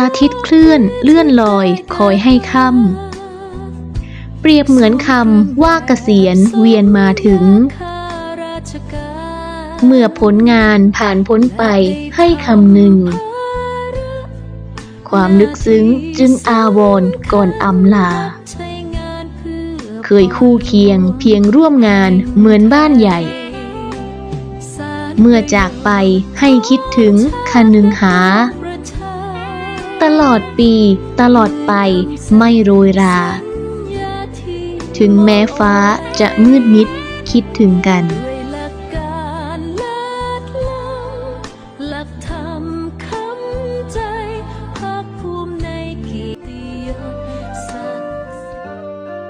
อาทิตย์เคลื่อนเลื่อนลอยคอยให้ค่ำเปรียบเหมือนคำว่าเกษียณเวียนมาถึง เมื่อผลงานผ่านพ้นไปให้คำหนึ่ง ความลึกซึ้งจึงอาวรก่อนอำลา เคยคู่เคียงเพียงร่วมงานเหมือนบ้านใหญ่เมื่อจากไปให้คิดถึงคนึงหา ตลอดปี ตลอดไปไม่โรยรา ถึงแม้ฟ้าจะมืดมิดคิดถึงกัน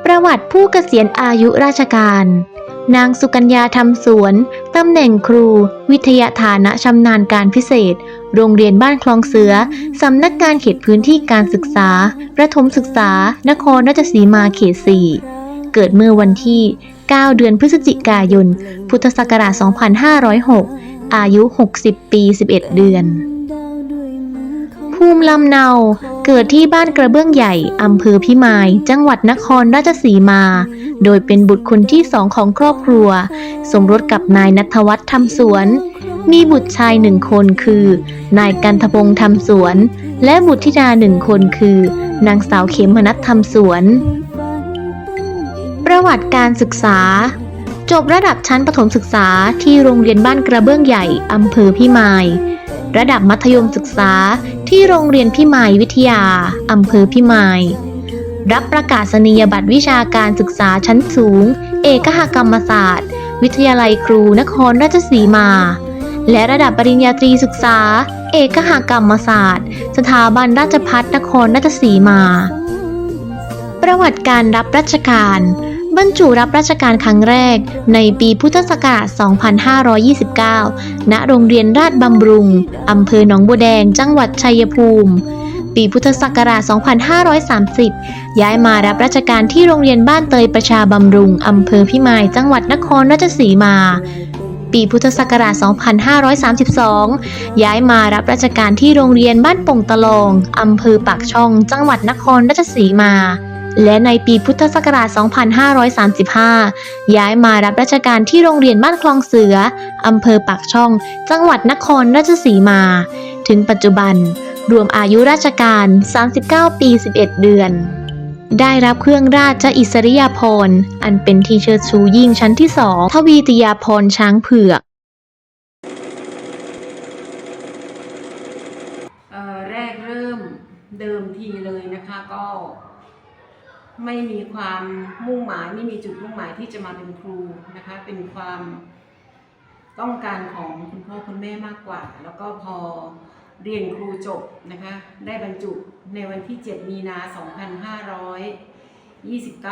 ประวัติผู้เกษียณอายุราชการ นางสุกัญญาทำสวน ตำแหน่งครู วิทยาฐานะชำนาญการพิเศษ โรงเรียนบ้านคลองเสือ สำนักงานเขตพื้นที่การศึกษา ประถมศึกษา นครราชสีมาเขต 4 เกิดเมื่อวันที่ 9 เดือนพฤศจิกายน พุทธศักราช 2506 อายุ 60 ปี 11 เดือนดาวด้วยมือของภูมิลำเนา เกิดที่บ้านกระเบื้องใหญ่ อำเภอพิมาย จังหวัดนครราชสีมา โดยเป็นบุตรคนที่สองของครอบครัว สมรสกับนายนัทวัฒน์ทำสวน มีบุตรชายหนึ่งคนคือ นายกันทพงษ์ทำสวน และบุตรธิดาหนึ่งคนคือ นางสาวเขมนัททำสวน ประวัติการศึกษา จบระดับชั้นประถมศึกษาที่โรงเรียนบ้านกระเบื้องใหญ่อำเภอพิมายระดับมัธยมศึกษาที่โรงเรียนพิมายวิทยาอำเภอพิมาย รับประกาศนียบัตรวิชาการศึกษาชั้นสูง เอกหกรรมศาสตร์ วิทยาลัยครูนครราชสีมา และระดับปริญญาตรีศึกษา เอกหกรรมศาสตร์ สถาบันราชภัฏนครราชสีมา ประวัติการรับราชการ บรรจุรับราชการครั้งแรก ในปีพุทธศักราช 2529 ณ โรงเรียนราชบำรุง อำเภอหนองบัวแดง จังหวัดชัยภูมิ ปีพุทธศักราช 2530 ย้ายมารับราชการที่โรงเรียนบ้านเตยประชาบำรุง อำเภอพิมาย จังหวัดนครราชสีมา ปีพุทธศักราช 2532 ย้ายมารับราชการที่โรงเรียนบ้านป่งตะลอง อำเภอปากช่อง จังหวัดนครราชสีมาและในปีพุทธศักราช 2535 ย้ายมารับราชการที่โรงเรียนบ้านคลองเสือ อำเภอปากช่อง จังหวัดนครราชสีมา ถึงปัจจุบัน รวมอายุราชการ 39 ปี 11 เดือน ได้รับเครื่องราชอิสริยาภรณ์ อันเป็นทีเชิดชูยิ่งชั้นที่สองทวีติยาภรณ์ช้างเผือกแรกเริ่มเดิมทีเลยนะคะก็ไม่มีความมุ่งหมายไม่มีจุดมุ่งหมายที่จะมาเป็นครูนะคะเป็นความต้องการของคุณพ่อคุณแม่มากกว่า แล้วก็พอ เรียนครูจบนะคะ ได้บรรจุในวันที่ 7 มีนา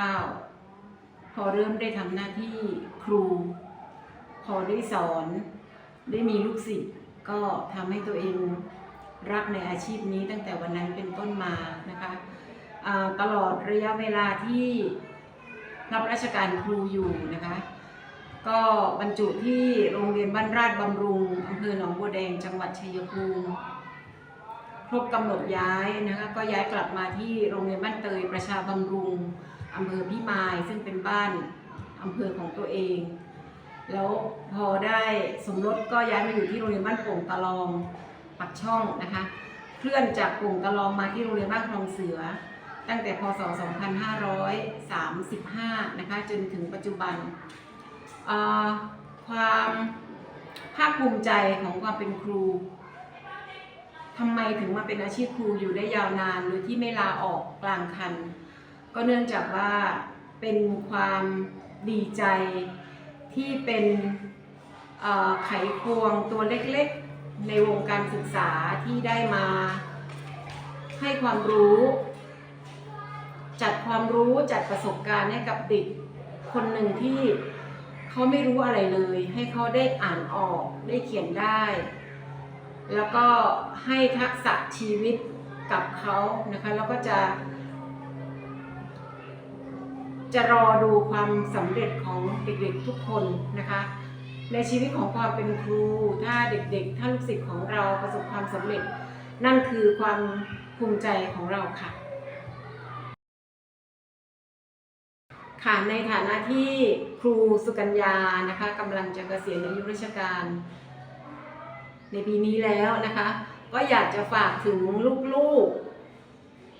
2529 พอเริ่มได้ทำหน้าที่ครู พอได้สอน ได้มีลูกศิษย์ก็ทำให้ตัวเองรักในอาชีพนี้ตั้งแต่วันนั้นเป็นต้นมานะคะตลอดระยะเวลาที่รับราชการครูอยู่นะคะ ก็บรรจุที่โรงเรียนบ้านราชบำรุงอำเภอหนองบัวแดงจังหวัดชัยภูมิ ครบกำหนดย้ายนะคะก็ย้ายกลับมาที่โรงเรียนบ้านเตยประชาบำรุงอำเภอพิมาย ซึ่งเป็นบ้านอำเภอของตัวเอง แล้วพอได้สมรสก็ย้ายมาอยู่ที่โรงเรียนบ้านโป่งตะลองปักช่องนะคะเคลื่อนจากกลุ่มตะลองมาที่โรงเรียนบ้านคลองเสือ ตั้งแต่พศ 2535 นะคะจนถึงปัจจุบันความภาคภูมิใจของความเป็นครู ทำไมถึงมาเป็นอาชีพครูอยู่ได้ยาวนานโดยที่ไม่ลาออกกลางคัน ก็เนื่องจากว่าเป็นความดีใจที่เป็นไขควงตัวเล็กๆ ในวงการศึกษาที่ได้มาให้ความรู้ จัดความรู้จัดประสบการณ์ให้กับเด็กคนหนึ่งที่เขาไม่รู้อะไรเลย ให้เขาได้อ่านออกได้เขียนได้ แล้วก็ให้ทักษะชีวิตกับเขานะคะ แล้วก็จะ จะรอดูความสำเร็จของเด็กๆทุกคนนะคะ ในชีวิตของความเป็นครู ถ้าเด็กๆ ถ้าลูกศิษย์ของเราประสบความสำเร็จ นั่นคือความภูมิใจของเราค่ะ ค่ะในฐานะที่ครูสุกัญญานะคะกำลังจะเกษียณอายุราชการ ในปีนี้แล้วนะคะ ก็อยากจะฝากถึงลูก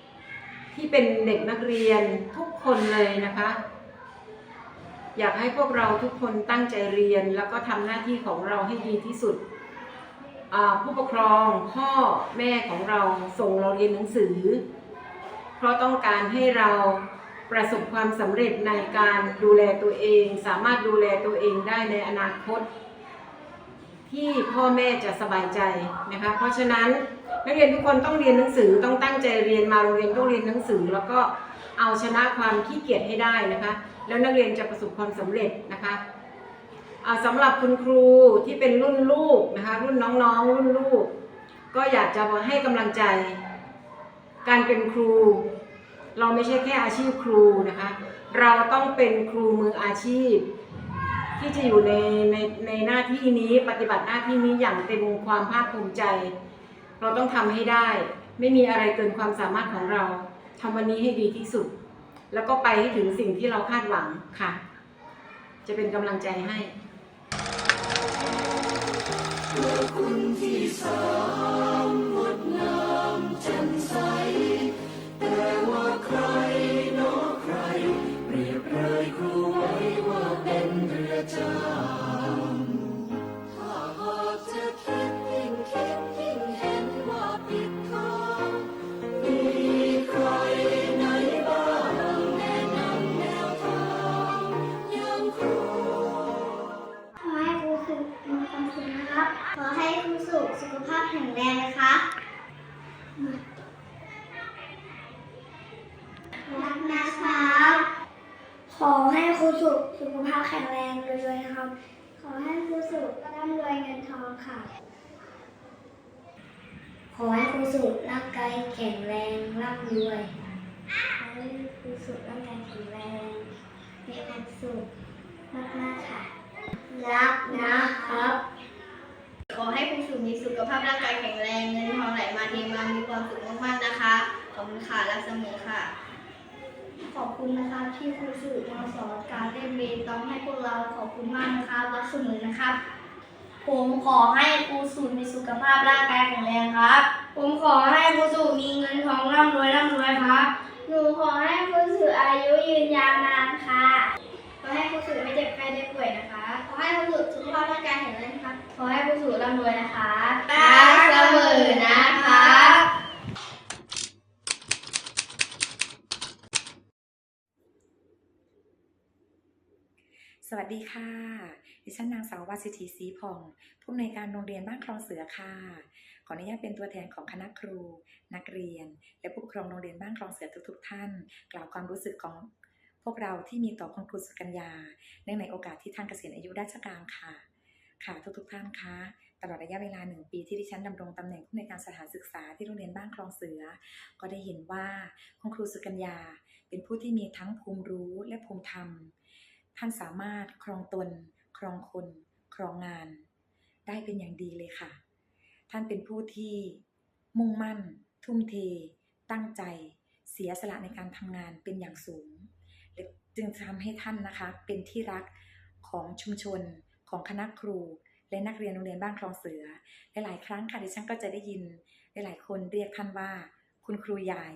ๆ ที่เป็นเด็กนักเรียนทุกคนเลยนะคะ อยากให้พวกเราทุกคนตั้งใจเรียน แล้วก็ทำหน้าที่ของเราให้ดีที่สุด ผู้ปกครองพ่อแม่ของเราส่งเราเรียนหนังสือ เพราะต้องการให้เราประสบความสำเร็จในการดูแลตัวเอง สามารถดูแลตัวเองได้ในอนาคต ที่พ่อแม่จะสบายใจนะคะ เพราะฉะนั้นนักเรียนทุกคนต้องเรียนหนังสือต้องตั้งใจเรียนมาโรงเรียนต้องเรียนหนังสือ แล้วก็เอาชนะความขี้เกียจให้ได้นะคะ แล้วนักเรียนจะประสบความสำเร็จนะคะสำหรับคุณครูที่เป็นรุ่นลูกนะคะรุ่นน้องๆ รุ่นลูก ก็อยากจะให้กำลังใจ การเป็นครู เราไม่ใช่แค่อาชีพครูนะคะ เราต้องเป็นครูมืออาชีพ ที่จะอยู่ในในในหน้าที่นี้ปฏิบัติหน้าที่นี้อย่างเต็มความภาคภูมิใจ เราต้องทำให้ได้ ไม่มีอะไรเกินความสามารถของเราทำวันนี้ให้ดีที่สุด แล้วก็ไปให้ถึงสิ่งที่เราคาดหวังค่ะ จะเป็นกำลังใจให้ข รงร่ำรวยขอให้ครูสุขร่างกายแข็งแรงมีความสุขมากๆค่ะ รักนะครับ ขอให้คุณสุมีสุขภาพร่างกายแข็งแรงเงินทองไหลมาเทมามีความสุขมากๆนะคะ ขอบคุณค่ะ รักเสมอค่ะ ขอบคุณนะครับที่ครูสุมาสอนการเล่นเบตองให้พวกเราขอบคุณมากนะครับ รักเสมอนะครับ ผมขอให้ครูสุมีสุขภาพร่างกายแข็งแรงครับ ผมขอให้ครูสุมีเงินทองร่ำรวยร่ำรวยครับ หนูขอให้ครูสุอายุยืนยาวนานค่ะ ขอให้ครูสุไม่เจ็บไข้ได้ป่วยนะคะ ขอให้ครูสุสุขภาพร่างกายแข็งแรงครับ ขอให้ครูสุร่ำรวยนะคะรักเสมอนะคะสวัสดีค่ะ ดิฉันนางสาววาสิธีศรีผ่องผู้อำนวยการโรงเรียนบ้านคลองเสือค่ะ ขออนุญาตเป็นตัวแทนของคณะครู นักเรียน และผู้ปกครองโรงเรียนบ้านคลองเสือทุก ๆ ท่าน กล่าวความรู้สึกของพวกเราที่มีต่อคุณครูสุกัญญาเนื่องในโอกาสที่ท่านเกษียณอายุราชการค่ะ ค่ะทุกๆท่านคะตลอดระยะเวลาหนึ่งปีที่ดิฉันดำรงตำแหน่งผู้อำนวยการสถานศึกษาที่โรงเรียนบ้านคลองเสือ ก็ได้เห็นว่าคุณครูสุกัญญา เป็นผู้ที่มีทั้งภูมิรู้และภูมิธรรม ท่านสามารถครองตน ครองคน ครองงาน ได้เป็นอย่างดีเลยค่ะ ท่านเป็นผู้ที่มุ่งมั่น ทุ่มเท ตั้งใจ เสียสละในการทำงานเป็นอย่างสูง จึงทำให้ท่านนะคะ เป็นที่รักของชุมชน ของคณะครู และนักเรียนโรงเรียนบ้านคลองเสือ หลาย ๆ ครั้งค่ะดิฉันก็จะได้ยินหลาย ๆ คนเรียกท่านว่า คุณครูใหญ่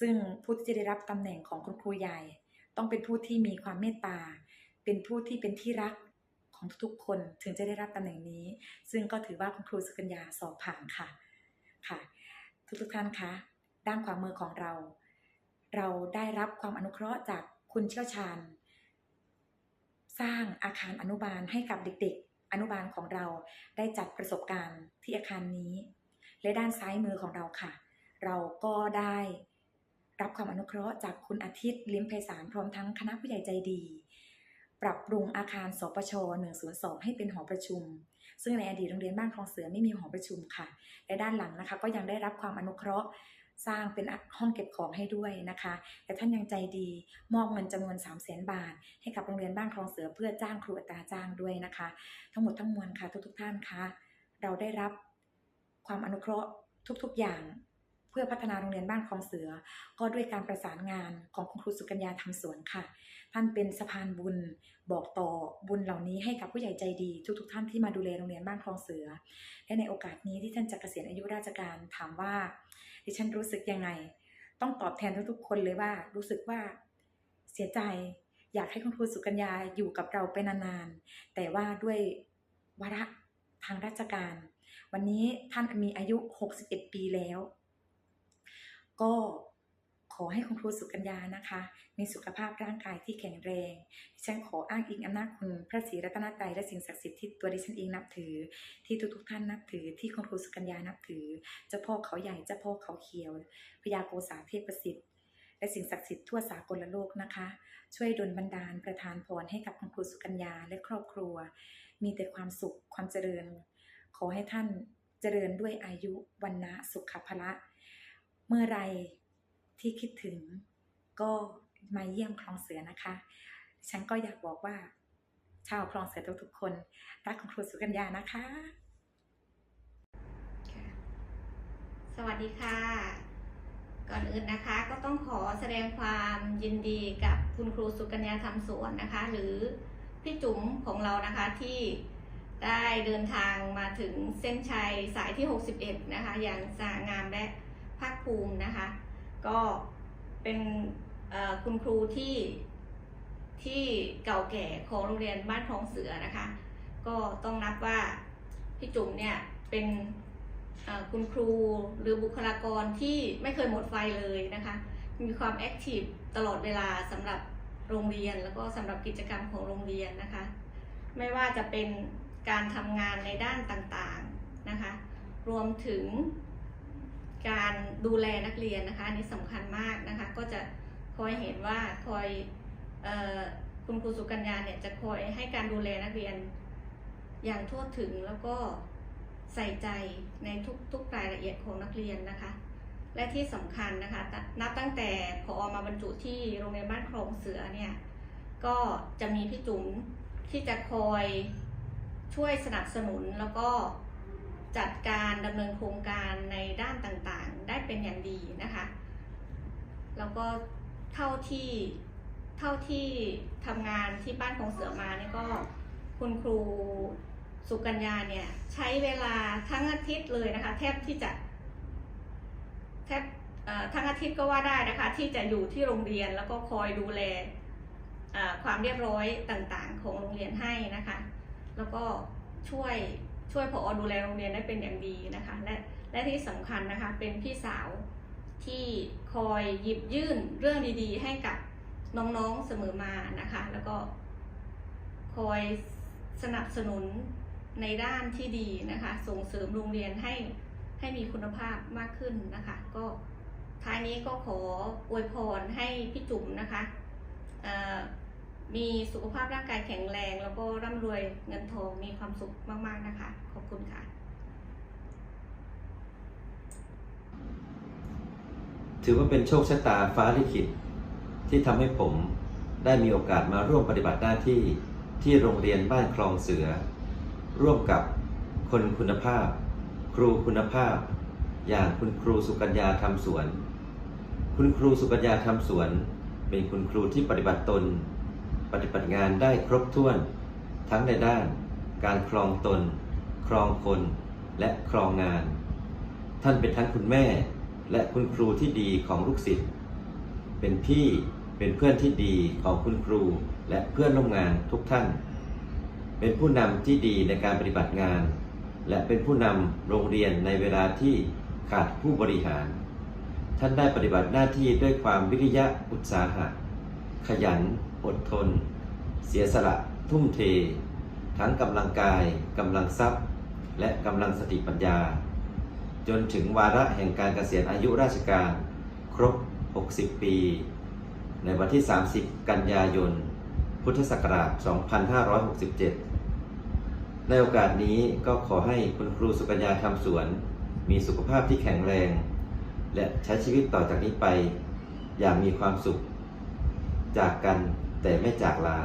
ซึ่งผู้ที่จะได้รับตำแหน่งของคุณครูใหญ่ ต้องเป็นผู้ที่มีความเมตตา เป็นผู้ที่เป็นที่รัก ของทุกๆคนถึงจะได้รับตำแหน่งนี้ ซึ่งก็ถือว่าคุณครูสุกัญญาสอบผ่านค่ะค่ะ ทุกๆท่านคะด้านความมือของเรา เราได้รับความอนุเคราะห์จากคุณเชี่ยวชาญ สร้างอาคารอนุบาลให้กับเด็กๆ อนุบาลของเราได้จัดประสบการณ์ที่อาคารนี้ และด้านซ้ายมือของเราค่ะ เราก็ได้รับความอนุเคราะห์จากคุณอาทิตย์ ลิ้มไพศาลพร้อมทั้งคณะผู้ใหญ่ใจดี ปรับปรุงอาคารสปช102 ให้เป็นหอประชุม ซึ่งในอดีตโรงเรียนบ้านคลองเสือไม่มีหอประชุมค่ะ และด้านหลังนะคะ ก็ยังได้รับความอนุเคราะห์สร้างเป็นห้องเก็บของให้ด้วยนะคะ แต่ท่านยังใจดีมอบเงินจำนวน 3 0 0 0 0 0บาท ให้กับโรงเรียนบ้านคลองเสือเพื่อจ้างครูอัตราจ้างด้วยนะคะ ทั้งหมดทั้งมวลค่ะทุกๆท่านคะ เราได้รับความอนุเคราะห์ทุกๆอย่าง เพื่อพัฒนาโรงเรียนบ้านคลองเสือ ก็ด้วยการประสานงานของคุณครูสุกัญญาทำสวนค่ะ ท่านเป็นสะพานบุญบอกต่อบุญเหล่านี้ให้กับผู้ใหญ่ใจดี ทุกๆท่านที่มาดูแลโรงเรียนบ้านคลองเสือ และในโอกาสนี้ที่ท่านจะเกษียณอายุราชการถามว่า ดิฉันรู้สึกยังไง ต้องตอบแทนทุกๆ คนเลยว่า รู้สึกว่าเสียใจ อยากให้คุณครูสุกัญญาอยู่กับเราไปนานๆแต่ว่าด้วยวาระทางราชการ วันนี้ท่านมีอายุ 61 ปีแล้ว ก็ขอให้คุณครูสุกัญญานะคะ มีสุขภาพร่างกายที่แข็งแรงดิฉันขออ้างอิงอำนาจคุณพระศรีรัตนตรัยและสิ่งศักดิ์สิทธิ์ที่ตัวดิฉันเองนับถือ ที่ทุกๆท่านนับถือ ที่คุณครูสุกัญญานับถือ เจ้าพ่อเขาใหญ่เจ้าพ่อเขาเขียวพญาโกษาเทพประสิทธิ์และสิ่งศักดิ์สิทธิ์ทั่วสากลโลกนะคะ ช่วยดลบันดาลประทานพรให้กับคุณครูสุกัญญาและครอบครัว มีแต่ความสุขความเจริญ ขอให้ท่านเจริญด้วยอายุวันนะสุขภละ มื่อไรที่คิดถึงก็มาเยี่ยมคลองเสือนะคะ ฉันก็อยากบอกว่า ชาวคลองเสือทุกๆคน รักคุณครูสุกัญญานะคะ สวัสดีค่ะ ก่อนอื่นนะคะ ก็ต้องขอแสดงความยินดีกับคุณครูสุกัญญาทำสวนนะคะ หรือพี่จุ๋มของเรานะคะที่ได้เดินทางมาถึงเส้นชัยสายที่ 61 นะคะ อย่างสง่างามและ ภาคภูมินะคะ ก็เป็นคุณครูที่ที่เก่าแก่ของโรงเรียนบ้านคลองเสือนะคะ ก็ต้องนับว่าพี่จุ๋มเนี่ยเป็นคุณครูหรือบุคลากรที่ไม่เคยหมดไฟเลยนะคะ มีความแอคทีฟตลอดเวลาสำหรับโรงเรียนแล้วก็สำหรับกิจกรรมของโรงเรียนนะคะ ไม่ว่าจะเป็นการทำงานในด้านต่างๆนะคะ รวมถึง การดูแลนักเรียนนะคะอันนี้สำคัญมากนะคะ ก็จะคอยเห็นว่าคอยออคุณครูสุกัญญาเนี่ยจะคอยให้การดูแลนักเรียนอย่างทั่วถึงแล้วก็ใส่ใจในทุกๆรายละเอียดของนักเรียนนะคะ และที่สำคัญนะคะ นับตั้งแต่พอมาบรรจุที่โรงเรียนบ้านคลองเสือเนี่ยก็จะมีพี่จุ๋มที่จะคอยช่วยสนับสนุนแล้วก็ จัดการดำเนินโครงการในด้านต่างๆ ได้เป็นอย่างดีนะคะ แล้วก็เท่าที่เท่าที่ทำงานที่บ้านของเสือมาเนี่ยก็คุณครูสุกัญญาเนี่ยใช้เวลาทั้งอาทิตย์เลยนะคะ แทบที่จะแทบทั้งอาทิตย์ก็ว่าได้นะคะ ที่จะอยู่ที่โรงเรียนแล้วก็คอยดูแลความเรียบร้อยต่างๆ ของโรงเรียนให้นะคะ แล้วก็ช่วย ช่วยผอดูแลโรงเรียนได้เป็นอย่างดีนะคะและและที่สำคัญนะคะเป็นพี่สาวที่คอยหยิบยื่นเรื่องดีๆ ให้กับน้องๆเสมอมานะคะ แล้วก็คอยสนับสนุนในด้านที่ดีนะคะ ส่งเสริมโรงเรียนให้ให้มีคุณภาพมากขึ้นนะคะ ก็ท้ายนี้ก็ขออวยพรให้พี่จุ๋มนะคะเอ่อ มีสุขภาพร่างกายแข็งแรง แล้วก็ร่ำรวยเงินทองมีความสุขมาก ๆ นะคะ ขอบคุณค่ะถือว่าเป็นโชคชะตาฟ้าลิขิตที่ทำให้ผมได้มีโอกาสมาร่วมปฏิบัติหน้าที่ที่โรงเรียนบ้านคลองเสือ ร่วมกับคนคุณภาพ ครูคุณภาพ อย่างคุณครูสุกัญญาทำสวน คุณครูสุกัญญาทำสวน เป็นคุณครูที่ปฏิบัติตน ปฏิบัติงานได้ครบถ้วน ทั้งในด้าน การครองตน ครองคน และครองงาน ท่านเป็นทั้งคุณแม่ และคุณครูที่ดีของลูกศิษย์เป็นพี่เป็นเพื่อนที่ดีของคุณครู และเพื่อนร่วมงานทุกท่าน เป็นผู้นำที่ดีในการปฏิบัติงาน และเป็นผู้นำโรงเรียนในเวลาที่ขาดผู้บริหาร ท่านได้ปฏิบัติหน้าที่ด้วยความวิริยะอุตสาหะ ขยัน อดทน เสียสละทุ่มเท ทั้งกำลังกายกำลังทรัพย์ และกำลังสติปัญญา จนถึงวาระแห่งการเกษียณอายุราชการครบ 60 ปี ในวันที่ 30 กันยายน พุทธศักราช 2567 ในโอกาสนี้ก็ขอให้คุณครูสุกัญญาทำสวน มีสุขภาพที่แข็งแรง และใช้ชีวิตต่อจากนี้ไป อย่างมีความสุข จากกัน แต่ไม่จากลา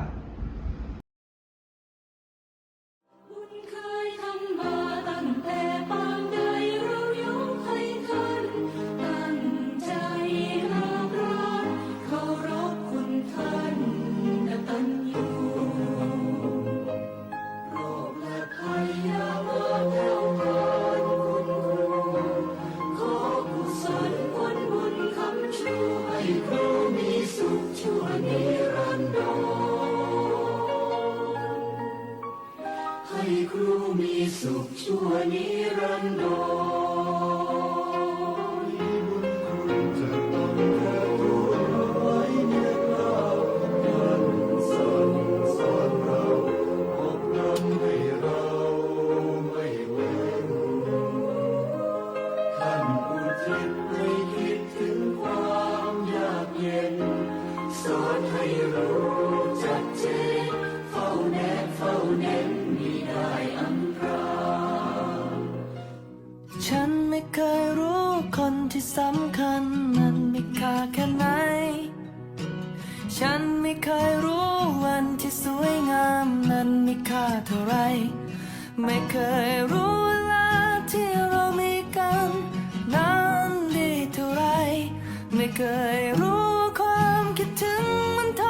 เคยรู้ความคิดถึงมันท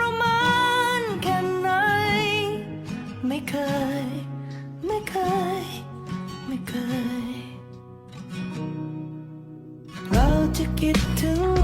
รมานแค่ไหน ไม่เคย ไม่เคย ไม่เคย เราจะคิดถึง